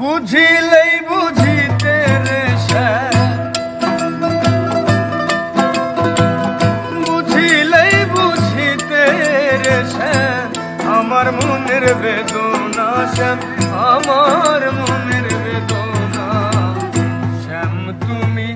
বুঝিলেই বুঝিতে রে বুঝিলেই বুঝিতে রে আমার মনের বেদনা শ্যাম, আমার মনের বেদনা শ্যাম, তুমি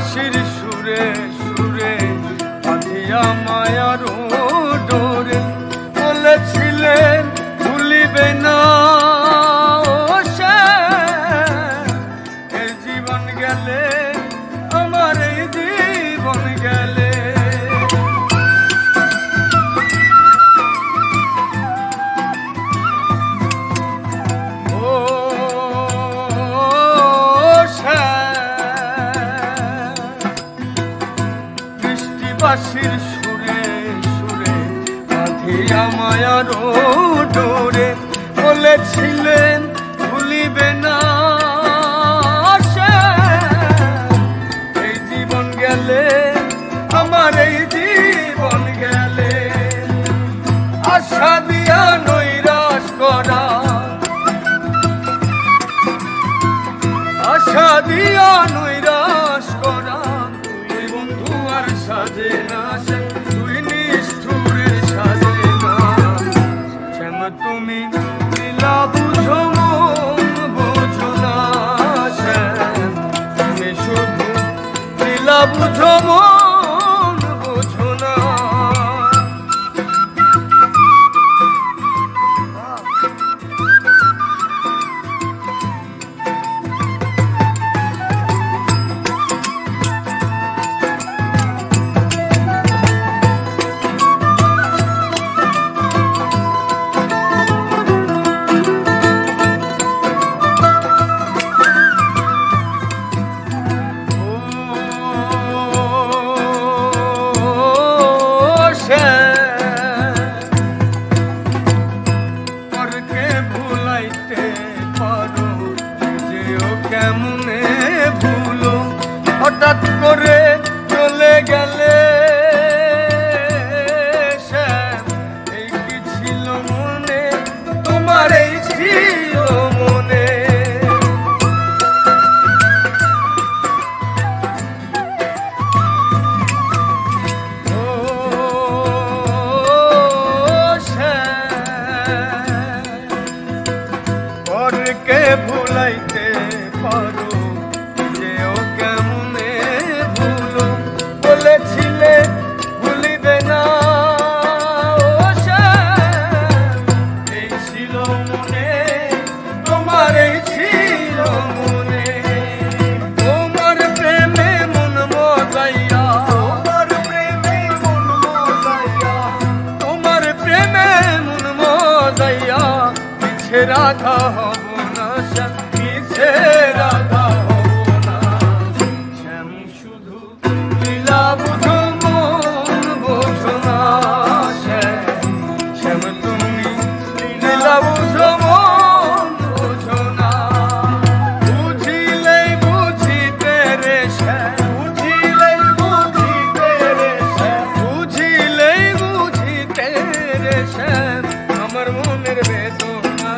বাসির সুরে সুরে আধিয়া মায়ার ডোরে বলেছিলেন ভুলিবে না বাসির সুরে সুরে আধিয়া মায়ার ডোরে বলেছিলেন ভুলিবে না। সাজে না সে কেমনে ভুলো হঠাৎ করে চলে গেলে। ভুলাইতে পারো যেও কেমনে ভুলো? বলেছিলে না তোমার তোমার মন মজাইয়া, তোমার প্রেমে মন তোমার মন মজাইয়া রাখা শ্যাম আমার মনের বেদনা